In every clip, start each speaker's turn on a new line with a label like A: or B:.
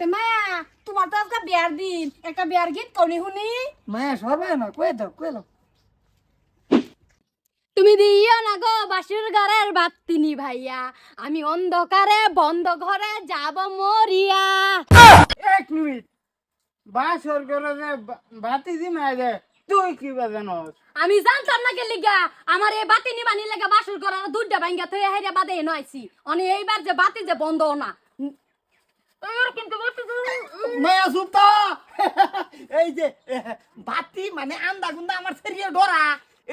A: মায়া তোমার তো আজকে বিয়ার দিন। একটা বিয়ার গীত কনি শুনি?
B: মায়া সবাই না কয়ে দাও কয়ে দাও।
A: তুমি দিও না গো বাসুর ঘরের বাতিনি ভাইয়া। আমি অন্ধকারে বন্ধ ঘরে যাব মরিয়া।
B: এক মিনিট। বাসর যে বাতি দি না যে তুই কি বাজানোস?
A: আমি জানতাম না গেলি গা আমার এই বাতি নিবানি লেগে বাসুর ঘরের দুধটা ভাঙ্গা থয়ে হেরে বাদে আইছি অনি এইবার যে বাতি যে বন্ধ না।
B: মায়া সুপ্ত এই যে বাতি মানে আন্দা গুন্দা আমার শরীরে ডরা।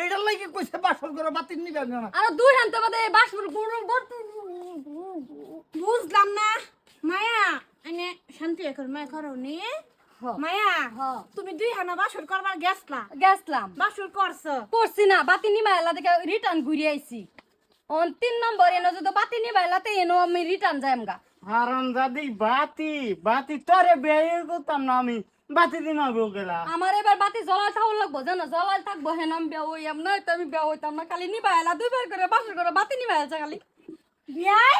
B: এইটার লাগে কইছে বাসর করে বাতি নিবে না।
A: আর দুই হাতে বাদে বাসুর গুড় বুঝলাম না। মায়া এনে শান্তি এখন মায়া করো নি? মায়া তুমি দুই হানা বাসুর করবার গেছলা?
C: গেছলাম।
A: বাসুর করছ?
C: করছি না বাতি নিবাইলা দেখে রিটার্ন ঘুরে আইছি। অন তিন নম্বর এনো যদি বাতি নিবাইলাতে এনো আমি রিটার্ন যাইম গা
B: হারাম জাদি বাতি বাতি তোরে বেয়ে করতাম না আমি। বাতি দিন হবে গেলা।
C: আমার এবার বাতি জ্বলাল থাকুন লাগবো জানো? জ্বলাল থাকব হেন আমি বেয়া হইয়াম না তো আমি বেয়া হইতাম না। খালি নিবাইলা দুইবার করে বাসর করে বাতি নিবাইলছে খালি।
A: বিয়াই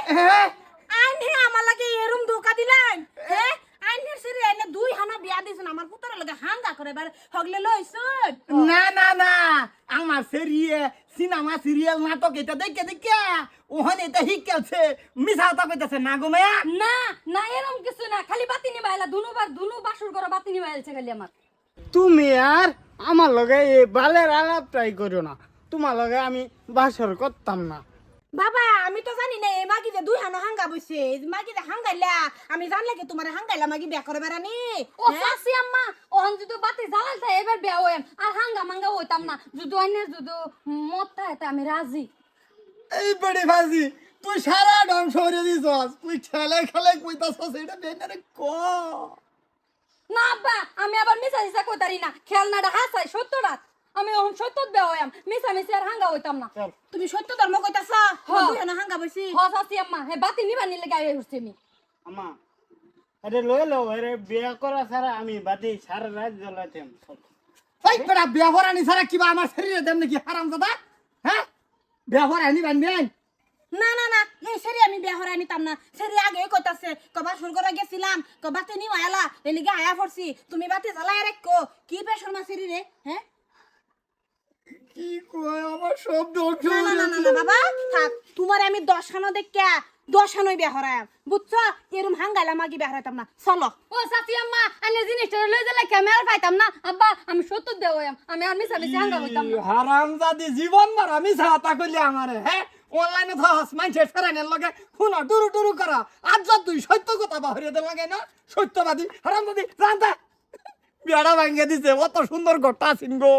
A: আইন হে আমার লাগে এরম ধোকা দিলেন। হ্যাঁ আইন হে সিরি আইনে দুই হানা বিয়া দিছেন আমার পুতরের লাগে হাঙ্গা করে এবার হগলে লইছুন।
B: না না না। আমার সেরিয়ে সিনেমা সিরিয়াল নাটক এটা দেখে দেখে ওহন এটা শিখেছে মিশা কথা কইতেছে না গো মায়া।
C: না না এরম কিছু না খালি বাতি নিবাইলা দুনুবার দুনু বাসুর করে বাতি নিবাইলছে খালি আমার।
B: তুমি আর আমার লগে এই বালের আলাপ ট্রাই করো না। তোমার লগে আমি বাসর করতাম না।
A: বাবা আমি তো জানি না এই মাগি যে দুই হানা হাঙ্গা বইছে। মাগি যে হাঙ্গাইলা আমি জানলে কি তোমার হাঙ্গাইলা মাগি বিয়া করে বেড়ানি।
C: ও সাসি আম্মা ওহন যদি বাতি জ্বালাল থাকে এবার বেয়া হইয়াম। আর হাঙ্গা মাঙ্গা হইতাম না যদি অন্য যদি মত থাকে আমি রাজি।
B: এই বেড়ে ভাজি তুই সারা ডম সরে দিছস। তুই খেলে খেলে কইতাছস এটা বেনারে ক?
C: না আব্বা আমি আবার মিশা মিশা কইতারি না। খেলনাটা হাসাই সত্য রাত। আমি ওহন সত্য বেয়া হইয়াম মিশা মিশি আর হাঙ্গা হইতাম না।
A: তুমি সত্য ধর্ম কইতাছ?
C: হ্যাঁ।
A: দুই হানা হাঙ্গা বইছি
C: হ সাসি আম্মা হে বাতি নিবা নিলে গায়ে হচ্ছে আমি।
B: আমা আরে লই লো আরে বিয়া করা ছাড়া আমি বাতি সারা রাত জ্বলাইতাম এই বেটা বিয়া ভরানি ছাড়া কিবা আমার শরীরে দেম নাকি হারাম দাদা? হ্যাঁ? বিয়া ভরানি বান্ধি
A: না না না এই সেরি আমি বিয়া হরাই নিতাম না। সেরি আগে কইতাছে কবা সুর করে গেছিলাম কবা তিনি আয়ালা এলিগে আয়া পড়ছি তুমি বাতি জ্বালাই রাখো কি পেশর মা সেরি রে হ্যাঁ?
B: সব ধ্বংস
A: না না না না না বাবা থাক। তোমার আমি দশ খানো দেখা দশ খানোই বিয়া হরাই বুঝছ? এরম হাঙ্গাইলা মাগি বিয়া হরাইতাম না। চলো।
C: ও সাসি আম্মা আমি জিনিসটা লই দিলে ক্যামেরা পাইতাম না? আব্বা আমি সত্য আমি আর মিশা মিশি হাঙ্গা হইতাম না।
B: হারাম জাদি জীবন মার আমি সাহাতা করলি আমারে হ্যাঁ অনলাইনে থাস মানুষের ফেরানের লগে শুনো টুরু টুরু করা। আজ যা তুই সত্য কথা লাগে না সত্যবাদী। হারাম জাদি জানতা? বিয়াটা ভাঙ্গে দিছে অত সুন্দর ঘরটা আছিন গো।